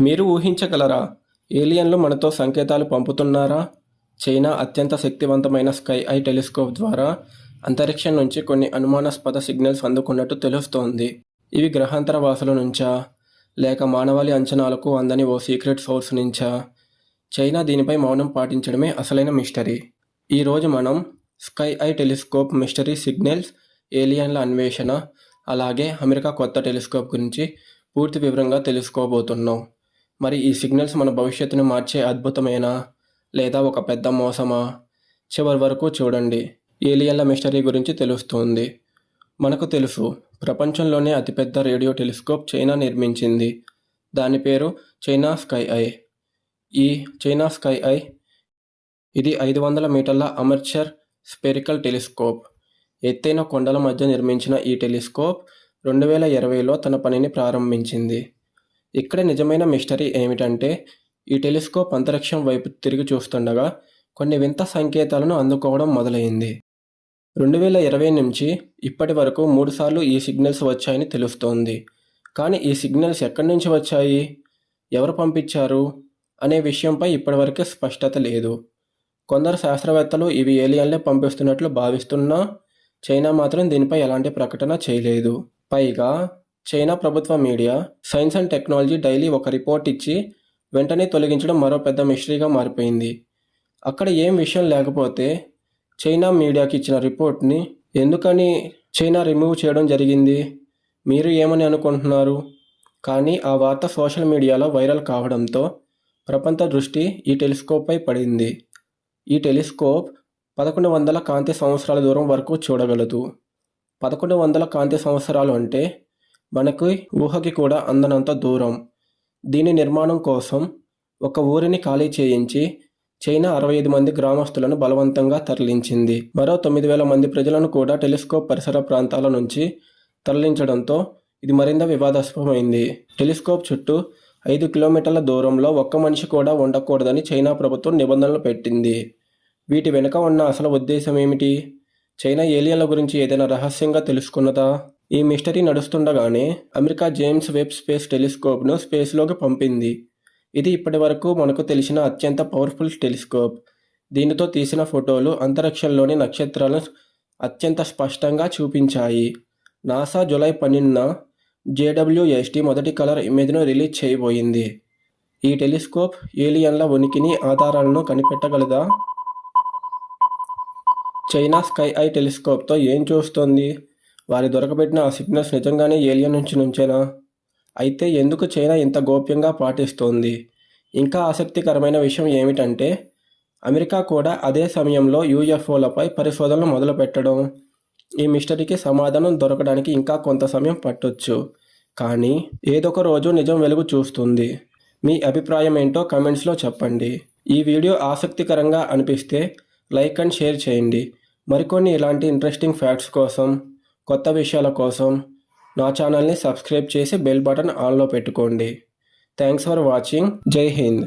మీరు ఊహించగలరా? ఏలియన్లు మనతో సంకేతాలు పంపుతున్నారా? చైనా అత్యంత శక్తివంతమైన స్కై ఐ టెలిస్కోప్ ద్వారా అంతరిక్షం నుంచి కొన్ని అనుమానాస్పద సిగ్నల్స్ అందుకున్నట్టు తెలుస్తోంది. ఇవి గ్రహాంతర వాసుల నుంచా? లేక మానవాళి అంచనాలకు అందని ఓ సీక్రెట్ సోర్స్ నుంచా? చైనా దీనిపై మౌనం పాటించడమే అసలైన మిస్టరీ. ఈరోజు మనం sky eye telescope mystery signals ఏలియన్ల అన్వేషణ అలాగే అమెరికా కొత్త టెలిస్కోప్ గురించి పూర్తి వివరంగా తెలుసుకోబోతున్నాం. మరి ఈ సిగ్నల్స్ మన భవిష్యత్తును మార్చే అద్భుతమేనా? లేదా ఒక పెద్ద మోసమా? చివరి వరకు చూడండి. ఏలియన్ల మిస్టరీ గురించి తెలుస్తుంది. మనకు తెలుసు ప్రపంచంలోనే అతిపెద్ద రేడియో టెలిస్కోప్ చైనా నిర్మించింది. దాని పేరు చైనా స్కై ఐ. ఈ చైనా స్కై ఐ ఇది ఐదు వందల మీటర్ల అమర్చర్ స్పెరికల్ టెలిస్కోప్. ఎత్తైన కొండల మధ్య నిర్మించిన ఈ టెలిస్కోప్ రెండు వేల ఇరవైలో తన పనిని ప్రారంభించింది. ఇక్కడ నిజమైన మిస్టరీ ఏమిటంటే ఈ టెలిస్కోప్ అంతరిక్షం వైపు తిరిగి చూస్తుండగా కొన్ని వింత సంకేతాలను అందుకోవడం మొదలైంది. రెండు వేల ఇరవై నుంచి ఇప్పటి వరకు మూడుసార్లు ఈ సిగ్నల్స్ వచ్చాయని తెలుస్తోంది. కానీ ఈ సిగ్నల్స్ ఎక్కడి నుంచి వచ్చాయి? ఎవరు పంపించారు? అనే విషయంపై ఇప్పటివరకు స్పష్టత లేదు. కొందరు శాస్త్రవేత్తలు ఇవి ఏలియన్లే పంపిస్తున్నట్లు భావిస్తున్నా చైనా మాత్రం దీనిపై ఎలాంటి ప్రకటన చేయలేదు. పైగా చైనా ప్రభుత్వ media science and technology daily ఒక రిపోర్ట్ ఇచ్చి వెంటనే తొలగించడం మరో పెద్ద మిస్టరీగా మారిపోయింది. అక్కడ ఏం విషయం లేకపోతే చైనా మీడియాకి ఇచ్చిన రిపోర్ట్ని ఎందుకని చైనా రిమూవ్ చేయడం జరిగింది? మీరు ఏమని అనుకుంటున్నారు? కానీ ఆ వార్త సోషల్ మీడియాలో వైరల్ కావడంతో ప్రపంచ దృష్టి ఈ టెలిస్కోప్పై పడింది. ఈ టెలిస్కోప్ పదకొండు వందల కాంతి సంవత్సరాల దూరం వరకు చూడగలదు. పదకొండు వందల కాంతి సంవత్సరాలు అంటే మనకి ఊహకి కూడా అందనంత దూరం. దీని నిర్మాణం కోసం ఒక ఊరిని ఖాళీ చేయించి చైనా అరవై ఐదు మంది గ్రామస్తులను బలవంతంగా తరలించింది. మరో తొమ్మిది వేల మంది ప్రజలను కూడా టెలిస్కోప్ పరిసర ప్రాంతాల నుంచి తరలించడంతో ఇది మరింత వివాదాస్పదమైంది. టెలిస్కోప్ చుట్టూ ఐదు కిలోమీటర్ల దూరంలో ఒక్క మనిషి కూడా ఉండకూడదని చైనా ప్రభుత్వం నిబంధనలు పెట్టింది. వీటి వెనుక ఉన్న అసలు ఉద్దేశం ఏమిటి? చైనా ఏలియన్ల గురించి ఏదైనా రహస్యంగా తెలుసుకున్నదా? ఈ మిస్టరీ నడుస్తుండగానే అమెరికా జేమ్స్ వెబ్ స్పేస్ టెలిస్కోప్ను స్పేస్లోకి పంపింది. ఇది ఇప్పటి వరకు మనకు తెలిసిన అత్యంత పవర్ఫుల్ టెలిస్కోప్. దీనితో తీసిన ఫోటోలు అంతరిక్షంలోని నక్షత్రాలను అత్యంత స్పష్టంగా చూపించాయి. నాసా జూలై పన్నెండున జేడబ్ల్యూఎస్టీ మొదటి కలర్ ఇమేజ్ను రిలీజ్ చేయబోయింది. ఈ టెలిస్కోప్ ఏలియన్ల ఉనికిని ఆధారాలను కనిపెట్టగలదా? చైనా స్కై ఐ టెలిస్కోప్తో ఏం చూస్తోంది? వారి దొరకబెట్టిన ఆ సిగ్నల్స్ నిజంగానే ఏలియన్ నుంచి నుంచేనా? అయితే ఎందుకు చైనా ఇంత గోప్యంగా పాటిస్తోంది? ఇంకా ఆసక్తికరమైన విషయం ఏమిటంటే అమెరికా కూడా అదే సమయంలో యూఎఫ్ఓలపై పరిశోధనలు మొదలుపెట్టడం. ఈ మిస్టరీకి సమాధానం దొరకడానికి ఇంకా కొంత సమయం పట్టొచ్చు. కానీ ఏదొక రోజు నిజం వెలుగు చూస్తుంది. మీ అభిప్రాయం ఏంటో కమెంట్స్లో చెప్పండి. ఈ వీడియో ఆసక్తికరంగా అనిపిస్తే లైక్ అండ్ షేర్ చేయండి. మరికొన్ని ఇలాంటి ఇంట్రెస్టింగ్ ఫ్యాక్ట్స్ కోసం కొత్త విషయాల కోసం నా ఛానల్ని సబ్స్క్రైబ్ చేసి బెల్ బటన్ ఆన్లో పెట్టుకోండి. Thanks for watching. జై హింద్.